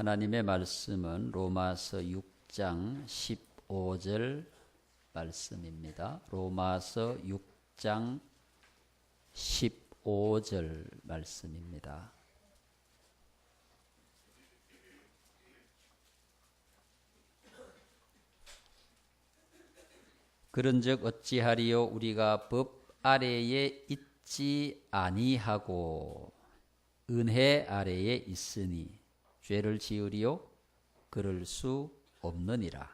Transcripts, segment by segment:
하나님의 말씀은 로마서 6장 15절 말씀입니다. 로마서 6장 15절 말씀입니다. 그런즉 어찌하리요 우리가 법 아래에 있지 아니하고 은혜 아래에 있으니 죄를 지으리요 그럴 수 없느니라.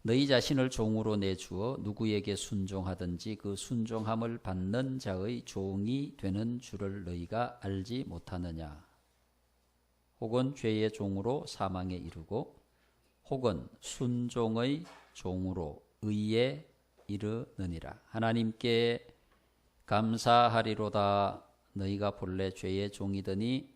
너희 자신을 종으로 내주어 누구에게 순종하든지 그 순종함을 받는 자의 종이 되는 줄을 너희가 알지 못하느냐. 혹은 죄의 종으로 사망에 이르고 혹은 순종의 종으로 의에 이르느니라. 하나님께 감사하리로다. 너희가 본래 죄의 종이더니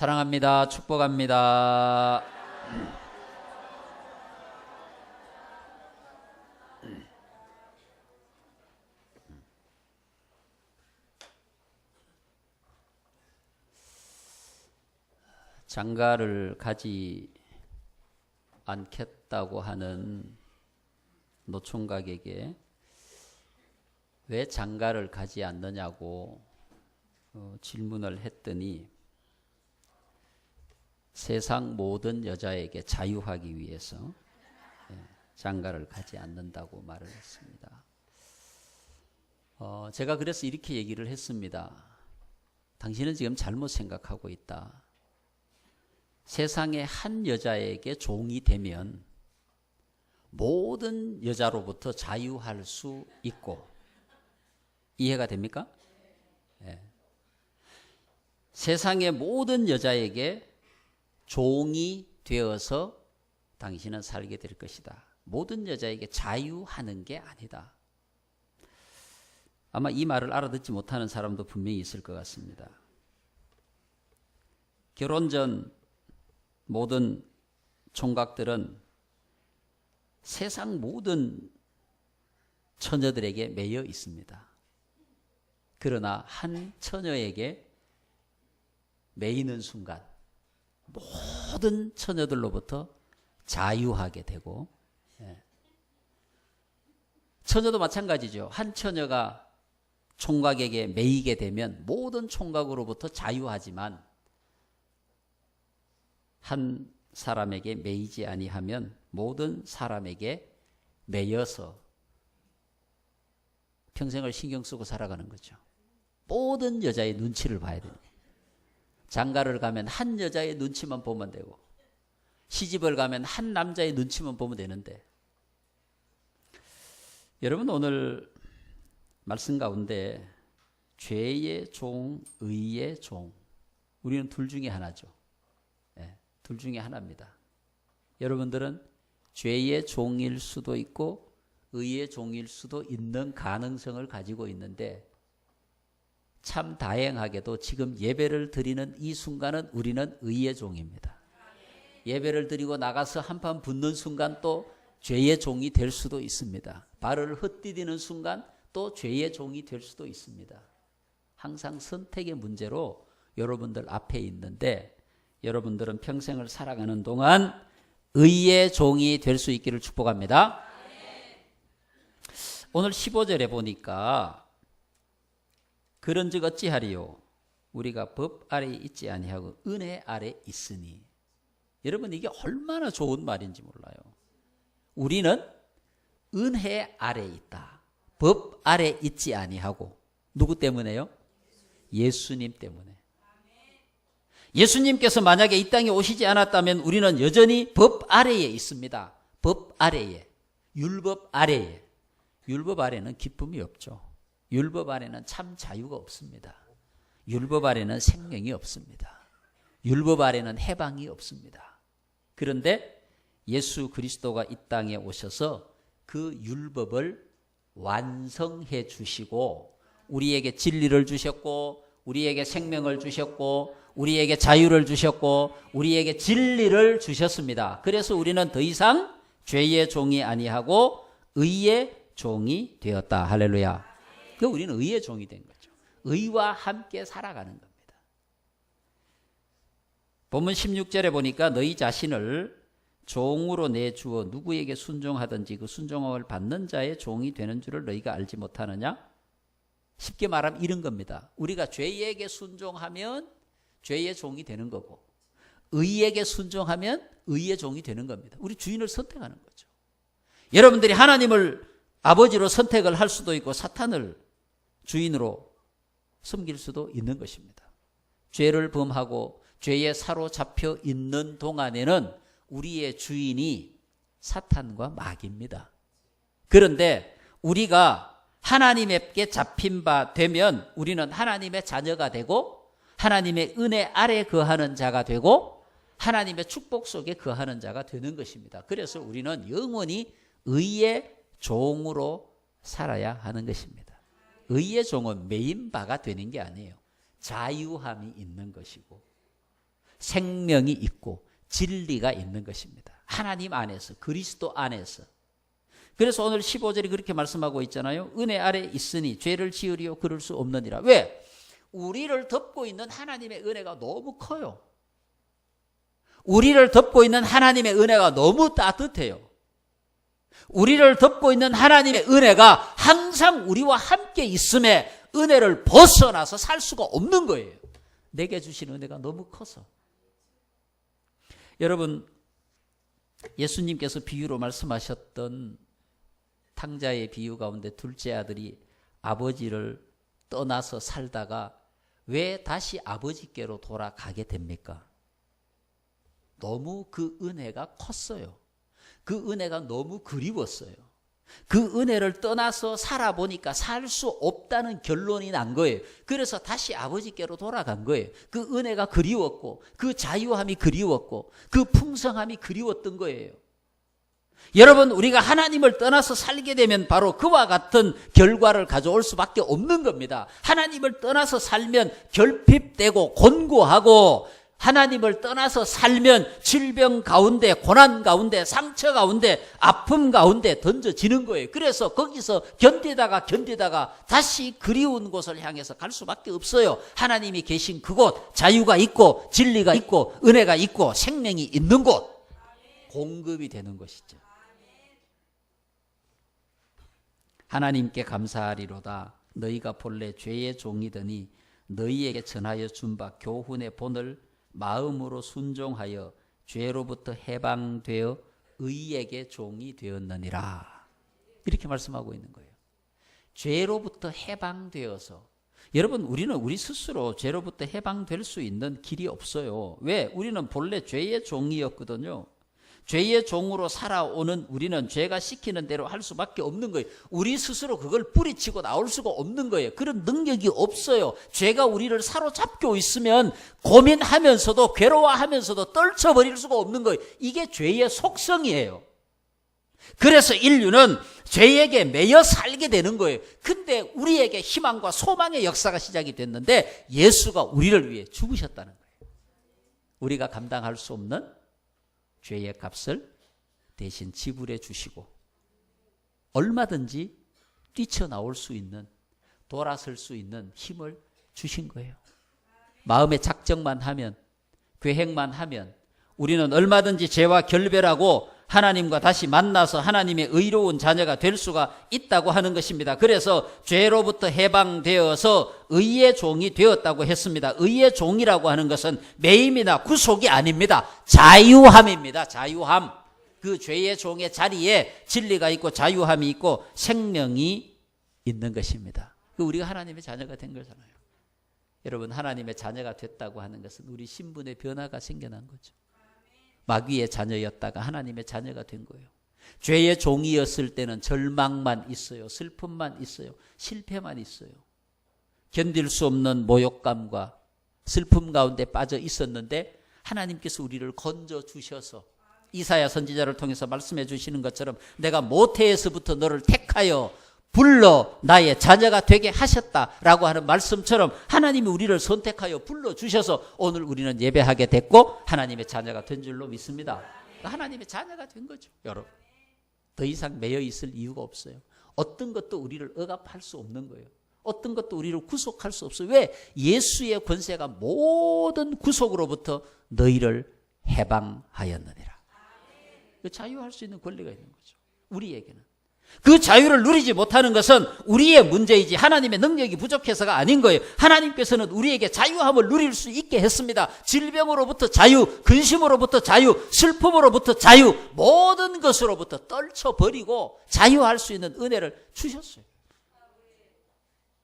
사랑합니다. 축복합니다. 장가를 가지 않겠다고 하는 노총각에게 왜 장가를 가지 않느냐고 어, 질문을 했더니 세상 모든 여자에게 자유하기 위해서 예, 장가를 가지 않는다고 말을 했습니다. 어, 제가 그래서 이렇게 얘기를 했습니다. 당신은 지금 잘못 생각하고 있다. 세상의 한 여자에게 종이 되면 모든 여자로부터 자유할 수 있고 이해가 됩니까? 예. 세상의 모든 여자에게 종이 되어서 당신은 살게 될 것이다. 모든 여자에게 자유하는 게 아니다. 아마 이 말을 알아듣지 못하는 사람도 분명히 있을 것 같습니다. 결혼 전 모든 총각들은 세상 모든 처녀들에게 매여 있습니다. 그러나 한 처녀에게 매이는 순간 모든 처녀들로부터 자유하게 되고 예. 처녀도 마찬가지죠. 한 처녀가 총각에게 매이게 되면 모든 총각으로부터 자유하지만 한 사람에게 매이지 아니하면 모든 사람에게 매여서 평생을 신경 쓰고 살아가는 거죠. 모든 여자의 눈치를 봐야 됩니다. 장가를 가면 한 여자의 눈치만 보면 되고 시집을 가면 한 남자의 눈치만 보면 되는데 여러분 오늘 말씀 가운데 죄의 종, 의의 종 우리는 둘 중에 하나죠. 네, 둘 중에 하나입니다. 여러분들은 죄의 종일 수도 있고 의의 종일 수도 있는 가능성을 가지고 있는데 참 다행하게도 지금 예배를 드리는 이 순간은 우리는 의의 종입니다. 예배를 드리고 나가서 한판 붙는 순간 또 죄의 종이 될 수도 있습니다. 발을 헛디디는 순간 또 죄의 종이 될 수도 있습니다. 항상 선택의 문제로 여러분들 앞에 있는데 여러분들은 평생을 살아가는 동안 의의 종이 될 수 있기를 축복합니다. 오늘 15절에 보니까 그런즉 어찌하리요 우리가 법 아래에 있지 아니하고 은혜 아래 있으니 여러분 이게 얼마나 좋은 말인지 몰라요. 우리는 은혜 아래 있다. 법 아래 있지 아니하고 누구 때문에요? 예수님 때문에. 예수님께서 만약에 이 땅에 오시지 않았다면 우리는 여전히 법 아래에 있습니다. 법 아래에. 율법 아래에. 율법 아래는 기쁨이 없죠. 율법 아래는 참 자유가 없습니다. 율법 아래는 생명이 없습니다. 율법 아래는 해방이 없습니다. 그런데 예수 그리스도가 이 땅에 오셔서 그 율법을 완성해 주시고 우리에게 진리를 주셨고 우리에게 생명을 주셨고 우리에게 자유를 주셨고 우리에게 진리를 주셨습니다. 그래서 우리는 더 이상 죄의 종이 아니하고 의의 종이 되었다. 할렐루야. 그 우리는 의의 종이 된 거죠. 의와 함께 살아가는 겁니다. 본문 16절에 보니까 너희 자신을 종으로 내주어 누구에게 순종하든지 그 순종함을 받는 자의 종이 되는 줄을 너희가 알지 못하느냐? 쉽게 말하면 이런 겁니다. 우리가 죄에게 순종하면 죄의 종이 되는 거고 의에게 순종하면 의의 종이 되는 겁니다. 우리 주인을 선택하는 거죠. 여러분들이 하나님을 아버지로 선택을 할 수도 있고 사탄을 주인으로 섬길 수도 있는 것입니다. 죄를 범하고 죄에 사로잡혀 있는 동안에는 우리의 주인이 사탄과 마귀입니다. 그런데 우리가 하나님에게 잡힌 바 되면 우리는 하나님의 자녀가 되고 하나님의 은혜 아래 거하는 자가 되고 하나님의 축복 속에 거하는 자가 되는 것입니다. 그래서 우리는 영원히 의의 종으로 살아야 하는 것입니다. 의의 종은 메인 바가 되는 게 아니에요. 자유함이 있는 것이고 생명이 있고 진리가 있는 것입니다. 하나님 안에서 그리스도 안에서 그래서 오늘 15절이 그렇게 말씀하고 있잖아요. 은혜 아래 있으니 죄를 지으리요 그럴 수 없느니라. 왜? 우리를 덮고 있는 하나님의 은혜가 너무 커요. 우리를 덮고 있는 하나님의 은혜가 너무 따뜻해요. 우리를 덮고 있는 하나님의 은혜가 항상 우리와 함께 있음에 은혜를 벗어나서 살 수가 없는 거예요. 내게 주신 은혜가 너무 커서. 여러분, 예수님께서 비유로 말씀하셨던 탕자의 비유 가운데 둘째 아들이 아버지를 떠나서 살다가 왜 다시 아버지께로 돌아가게 됩니까? 너무 그 은혜가 컸어요. 그 은혜가 너무 그리웠어요. 그 은혜를 떠나서 살아보니까 살 수 없다는 결론이 난 거예요. 그래서 다시 아버지께로 돌아간 거예요. 그 은혜가 그리웠고, 그 자유함이 그리웠고, 그 풍성함이 그리웠던 거예요. 여러분, 우리가 하나님을 떠나서 살게 되면 바로 그와 같은 결과를 가져올 수밖에 없는 겁니다. 하나님을 떠나서 살면 결핍되고 곤고하고 하나님을 떠나서 살면 질병 가운데, 고난 가운데, 상처 가운데, 아픔 가운데 던져지는 거예요. 그래서 거기서 견디다가 견디다가 다시 그리운 곳을 향해서 갈 수밖에 없어요. 하나님이 계신 그곳, 자유가 있고, 진리가 있고, 은혜가 있고, 생명이 있는 곳, 공급이 되는 것이죠. 하나님께 감사하리로다. 너희가 본래 죄의 종이더니 너희에게 전하여 준바 교훈의 본을 마음으로 순종하여 죄로부터 해방되어 의에게 종이 되었느니라. 이렇게 말씀하고 있는 거예요. 죄로부터 해방되어서 여러분 우리는 우리 스스로 죄로부터 해방될 수 있는 길이 없어요. 왜? 우리는 본래 죄의 종이었거든요. 죄의 종으로 살아오는 우리는 죄가 시키는 대로 할 수밖에 없는 거예요. 우리 스스로 그걸 뿌리치고 나올 수가 없는 거예요. 그런 능력이 없어요. 죄가 우리를 사로잡고 있으면 고민하면서도 괴로워하면서도 떨쳐버릴 수가 없는 거예요. 이게 죄의 속성이에요. 그래서 인류는 죄에게 매여 살게 되는 거예요. 근데 우리에게 희망과 소망의 역사가 시작이 됐는데 예수가 우리를 위해 죽으셨다는 거예요. 우리가 감당할 수 없는 죄의 값을 대신 지불해 주시고 얼마든지 뛰쳐나올 수 있는 돌아설 수 있는 힘을 주신 거예요. 마음의 작정만 하면 계획만 하면 우리는 얼마든지 죄와 결별하고 하나님과 다시 만나서 하나님의 의로운 자녀가 될 수가 있다고 하는 것입니다. 그래서 죄로부터 해방되어서 의의 종이 되었다고 했습니다. 의의 종이라고 하는 것은 매임이나 구속이 아닙니다. 자유함입니다. 자유함. 그 죄의 종의 자리에 진리가 있고 자유함이 있고 생명이 있는 것입니다. 그 우리가 하나님의 자녀가 된 거잖아요. 여러분 하나님의 자녀가 됐다고 하는 것은 우리 신분의 변화가 생겨난 거죠. 마귀의 자녀였다가 하나님의 자녀가 된 거예요. 죄의 종이었을 때는 절망만 있어요. 슬픔만 있어요. 실패만 있어요. 견딜 수 없는 모욕감과 슬픔 가운데 빠져 있었는데 하나님께서 우리를 건져 주셔서 이사야 선지자를 통해서 말씀해 주시는 것처럼 내가 모태에서부터 너를 택하여 불러 나의 자녀가 되게 하셨다라고 하는 말씀처럼 하나님이 우리를 선택하여 불러 주셔서 오늘 우리는 예배하게 됐고 하나님의 자녀가 된 줄로 믿습니다. 하나님의 자녀가 된 거죠, 여러분. 더 이상 매여 있을 이유가 없어요. 어떤 것도 우리를 억압할 수 없는 거예요. 어떤 것도 우리를 구속할 수 없어요. 왜? 예수의 권세가 모든 구속으로부터 너희를 해방하였느니라. 자유할 수 있는 권리가 있는 거죠. 우리에게는. 그 자유를 누리지 못하는 것은 우리의 문제이지 하나님의 능력이 부족해서가 아닌 거예요. 하나님께서는 우리에게 자유함을 누릴 수 있게 했습니다. 질병으로부터 자유, 근심으로부터 자유, 슬픔으로부터 자유, 모든 것으로부터 떨쳐버리고 자유할 수 있는 은혜를 주셨어요.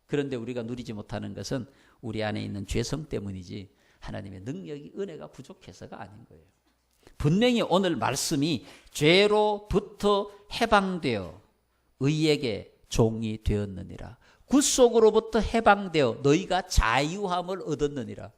그런데 우리가 누리지 못하는 것은 우리 안에 있는 죄성 때문이지 하나님의 능력이 은혜가 부족해서가 아닌 거예요. 분명히 오늘 말씀이 죄로부터 해방되어 의에게 종이 되었느니라. 굿속으로부터 해방되어 너희가 자유함을 얻었느니라.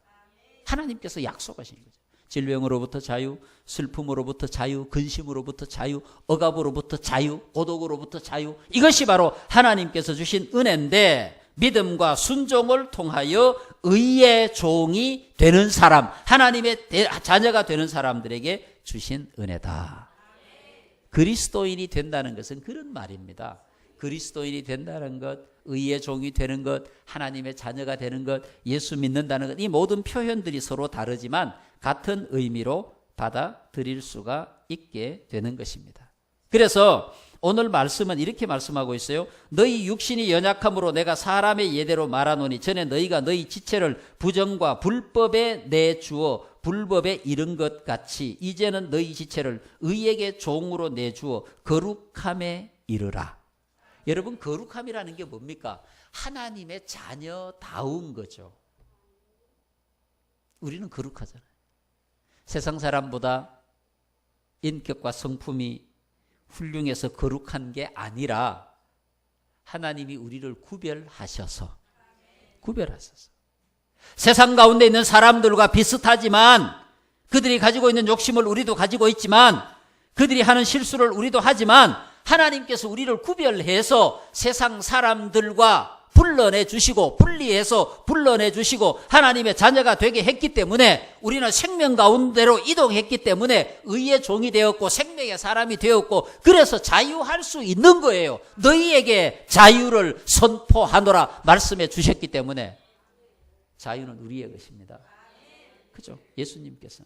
하나님께서 약속하신 거죠. 질병으로부터 자유, 슬픔으로부터 자유, 근심으로부터 자유, 억압으로부터 자유, 고독으로부터 자유. 이것이 바로 하나님께서 주신 은혜인데 믿음과 순종을 통하여 의의 종이 되는 사람, 하나님의 자녀가 되는 사람들에게 주신 은혜다. 그리스도인이 된다는 것은 그런 말입니다. 그리스도인이 된다는 것, 의의 종이 되는 것, 하나님의 자녀가 되는 것, 예수 믿는다는 것, 이 모든 표현들이 서로 다르지만 같은 의미로 받아들일 수가 있게 되는 것입니다. 그래서 오늘 말씀은 이렇게 말씀하고 있어요. 너희 육신이 연약함으로 내가 사람의 예대로 말하노니 전에 너희가 너희 지체를 부정과 불법에 내주어 불법에 이른 것 같이 이제는 너희 지체를 의에게 종으로 내주어 거룩함에 이르라. 여러분 거룩함이라는 게 뭡니까? 하나님의 자녀다운 거죠. 우리는 거룩하잖아요. 세상 사람보다 인격과 성품이 훌륭해서 거룩한 게 아니라 하나님이 우리를 구별하셔서 구별하셔서 세상 가운데 있는 사람들과 비슷하지만 그들이 가지고 있는 욕심을 우리도 가지고 있지만 그들이 하는 실수를 우리도 하지만 하나님께서 우리를 구별해서 세상 사람들과 불러내 주시고 분리해서 불러내 주시고 하나님의 자녀가 되게 했기 때문에 우리는 생명 가운데로 이동했기 때문에 의의 종이 되었고 생명의 사람이 되었고 그래서 자유할 수 있는 거예요. 너희에게 자유를 선포하노라 말씀해 주셨기 때문에 자유는 우리의 것입니다. 그죠? 예수님께서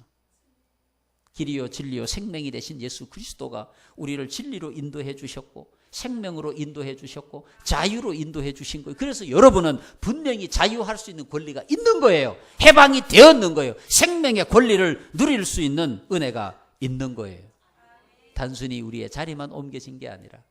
길이요 진리요 생명이 되신 예수 그리스도가 우리를 진리로 인도해 주셨고 생명으로 인도해 주셨고 자유로 인도해 주신 거예요. 그래서 여러분은 분명히 자유할 수 있는 권리가 있는 거예요. 해방이 되었는 거예요. 생명의 권리를 누릴 수 있는 은혜가 있는 거예요. 단순히 우리의 자리만 옮겨진 게 아니라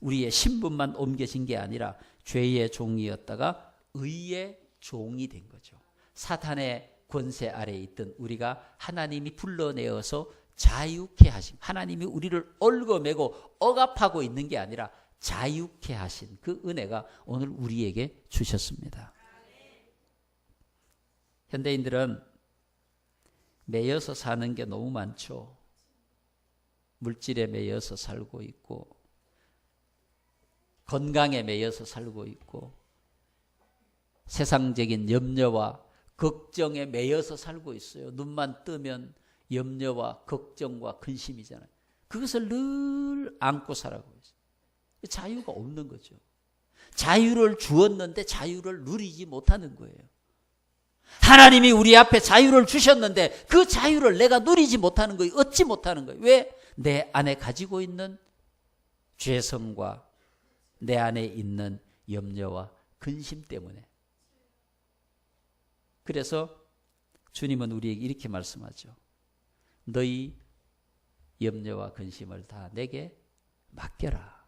우리의 신분만 옮겨진 게 아니라 죄의 종이었다가 의의 종이 된 거죠. 사탄의 권세 아래에 있던 우리가 하나님이 불러내어서 자유케 하심. 하나님이 우리를 얽어매고 억압하고 있는 게 아니라 자유케 하신 그 은혜가 오늘 우리에게 주셨습니다. 현대인들은 매여서 사는 게 너무 많죠. 물질에 매여서 살고 있고, 건강에 매여서 살고 있고, 세상적인 염려와 걱정에 매여서 살고 있어요. 눈만 뜨면 염려와 걱정과 근심이잖아요. 그것을 늘 안고 살아가고 있어요. 자유가 없는 거죠. 자유를 주었는데 자유를 누리지 못하는 거예요. 하나님이 우리 앞에 자유를 주셨는데 그 자유를 내가 누리지 못하는 거예요. 얻지 못하는 거예요. 왜? 내 안에 가지고 있는 죄성과 내 안에 있는 염려와 근심 때문에. 그래서 주님은 우리에게 이렇게 말씀하죠. 너희 염려와 근심을 다 내게 맡겨라.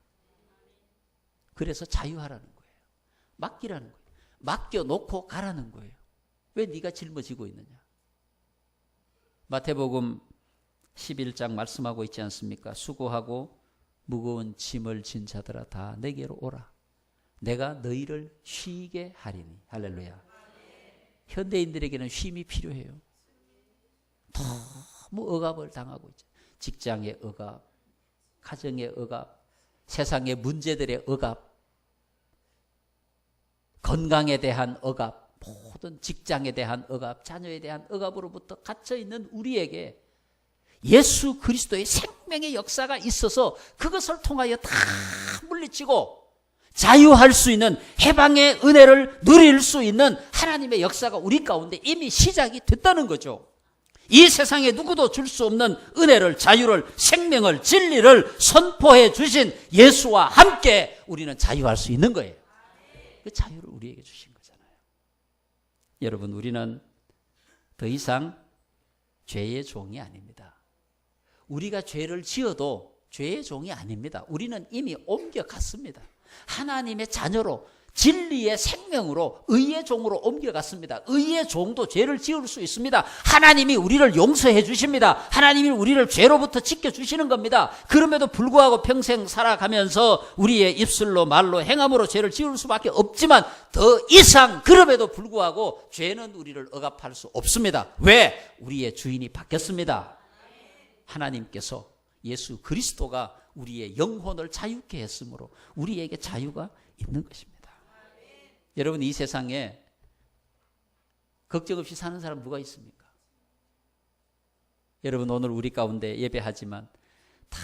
그래서 자유하라는 거예요. 맡기라는 거예요. 맡겨 놓고 가라는 거예요. 왜 네가 짊어지고 있느냐? 마태복음 11장 말씀하고 있지 않습니까? 수고하고 무거운 짐을 진 자들아 다 내게로 오라. 내가 너희를 쉬게 하리니. 할렐루야. 현대인들에게는 쉼이 필요해요. 너무 억압을 당하고 있죠. 직장의 억압, 가정의 억압, 세상의 문제들의 억압, 건강에 대한 억압, 모든 직장에 대한 억압, 자녀에 대한 억압으로부터 갇혀 있는 우리에게 예수 그리스도의 생명의 역사가 있어서 그것을 통하여 다 물리치고 자유할 수 있는 해방의 은혜를 누릴 수 있는 하나님의 역사가 우리 가운데 이미 시작이 됐다는 거죠. 이 세상에 누구도 줄 수 없는 은혜를, 자유를, 생명을, 진리를 선포해 주신 예수와 함께 우리는 자유할 수 있는 거예요. 그 자유를 우리에게 주신 거잖아요. 여러분, 우리는 더 이상 죄의 종이 아닙니다. 우리가 죄를 지어도 죄의 종이 아닙니다. 우리는 이미 옮겨갔습니다. 하나님의 자녀로 진리의 생명으로 의의 종으로 옮겨갔습니다. 의의 종도 죄를 지을 수 있습니다. 하나님이 우리를 용서해 주십니다. 하나님이 우리를 죄로부터 지켜 주시는 겁니다. 그럼에도 불구하고 평생 살아가면서 우리의 입술로 말로 행함으로 죄를 지을 수밖에 없지만 더 이상 그럼에도 불구하고 죄는 우리를 억압할 수 없습니다. 왜? 우리의 주인이 바뀌었습니다. 하나님께서 예수 그리스도가 우리의 영혼을 자유케 했으므로 우리에게 자유가 있는 것입니다. 여러분 이 세상에 걱정 없이 사는 사람 누가 있습니까? 여러분 오늘 우리 가운데 예배하지만 다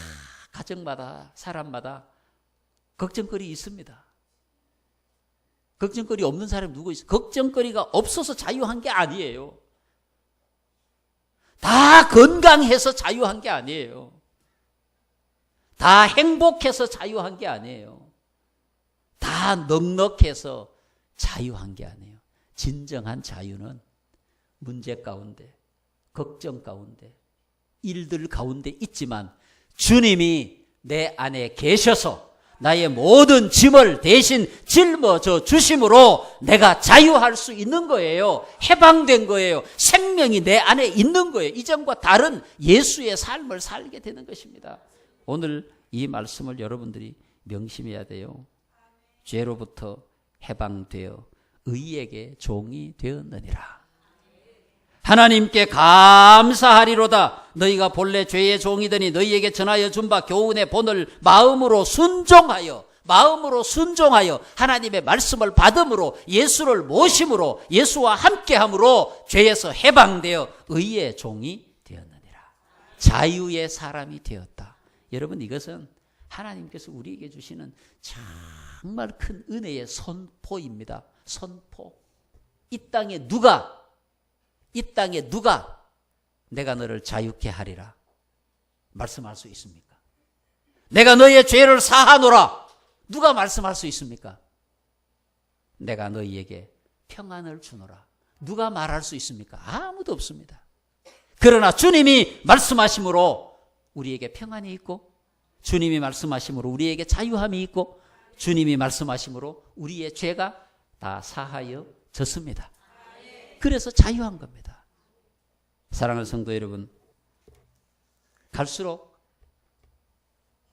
가정마다 사람마다 걱정거리 있습니다. 걱정거리 없는 사람 누구 있어요? 걱정거리가 없어서 자유한 게 아니에요. 다 건강해서 자유한 게 아니에요. 다 행복해서 자유한 게 아니에요. 다 넉넉해서 자유한 게 아니에요. 진정한 자유는 문제 가운데, 걱정 가운데, 일들 가운데 있지만 주님이 내 안에 계셔서 나의 모든 짐을 대신 짊어져 주심으로 내가 자유할 수 있는 거예요. 해방된 거예요. 생명이 내 안에 있는 거예요. 이전과 다른 예수의 삶을 살게 되는 것입니다. 오늘 이 말씀을 여러분들이 명심해야 돼요. 죄로부터 해방되어 의에게 종이 되었느니라. 하나님께 감사하리로다. 너희가 본래 죄의 종이더니 너희에게 전하여 준 바 교훈의 본을 마음으로 순종하여 마음으로 순종하여 하나님의 말씀을 받음으로 예수를 모심으로 예수와 함께함으로 죄에서 해방되어 의의 종이 되었느니라. 자유의 사람이 되었다. 여러분 이것은 하나님께서 우리에게 주시는 정말 큰 은혜의 선포입니다. 선포. 이 땅에 누가 이 땅에 누가 내가 너를 자유케 하리라 말씀할 수 있습니까? 내가 너의 죄를 사하노라 누가 말씀할 수 있습니까? 내가 너희에게 평안을 주노라 누가 말할 수 있습니까? 아무도 없습니다. 그러나 주님이 말씀하심으로 우리에게 평안이 있고 주님이 말씀하심으로 우리에게 자유함이 있고 주님이 말씀하심으로 우리의 죄가 다 사하여 졌습니다. 그래서 자유한 겁니다. 사랑하는 성도 여러분, 갈수록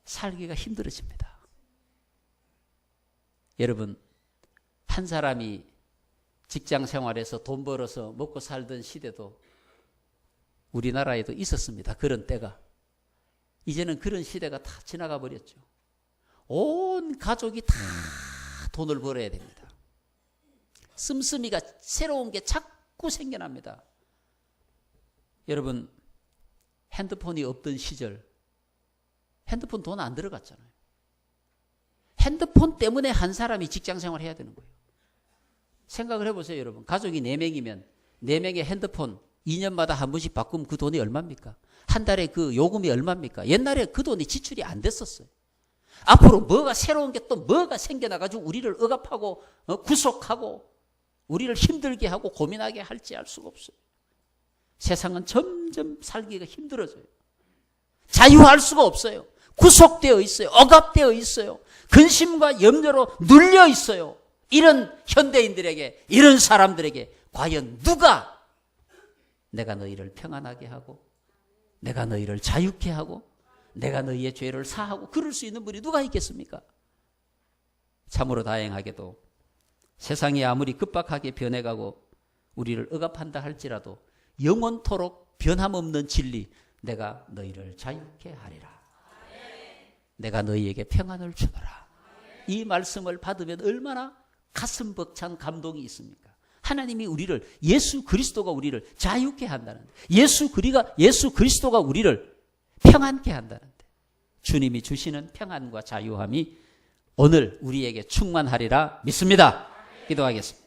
살기가 힘들어집니다. 여러분, 한 사람이 직장 생활에서 돈 벌어서 먹고 살던 시대도 우리나라에도 있었습니다. 그런 때가. 이제는 그런 시대가 다 지나가 버렸죠. 온 가족이 다 돈을 벌어야 됩니다. 씀씀이가 새로운 게 자꾸 생겨납니다. 여러분, 핸드폰이 없던 시절, 핸드폰 돈 안 들어갔잖아요. 핸드폰 때문에 한 사람이 직장 생활 해야 되는 거예요. 생각을 해보세요, 여러분. 가족이 4명이면 4명의 핸드폰 2년마다 한 번씩 바꾸면 그 돈이 얼마입니까? 한 달에 그 요금이 얼마입니까? 옛날에 그 돈이 지출이 안 됐었어요. 앞으로 뭐가 새로운 게 또 뭐가 생겨나가지고 우리를 억압하고 어, 구속하고 우리를 힘들게 하고 고민하게 할지 알 수가 없어요. 세상은 점점 살기가 힘들어져요. 자유할 수가 없어요. 구속되어 있어요. 억압되어 있어요. 근심과 염려로 눌려 있어요. 이런 현대인들에게, 이런 사람들에게 과연 누가 내가 너희를 평안하게 하고, 내가 너희를 자유케 하고, 내가 너희의 죄를 사하고, 그럴 수 있는 분이 누가 있겠습니까? 참으로 다행하게도 세상이 아무리 급박하게 변해가고 우리를 억압한다 할지라도 영원토록 변함없는 진리 내가 너희를 자유케 하리라. 내가 너희에게 평안을 주노라. 이 말씀을 받으면 얼마나 가슴 벅찬 감동이 있습니까? 하나님이 우리를 예수 그리스도가 우리를 자유케 한다는데 예수 그리가 예수 그리스도가 우리를 평안케 한다는데 주님이 주시는 평안과 자유함이 오늘 우리에게 충만하리라 믿습니다. 기도하겠습니다.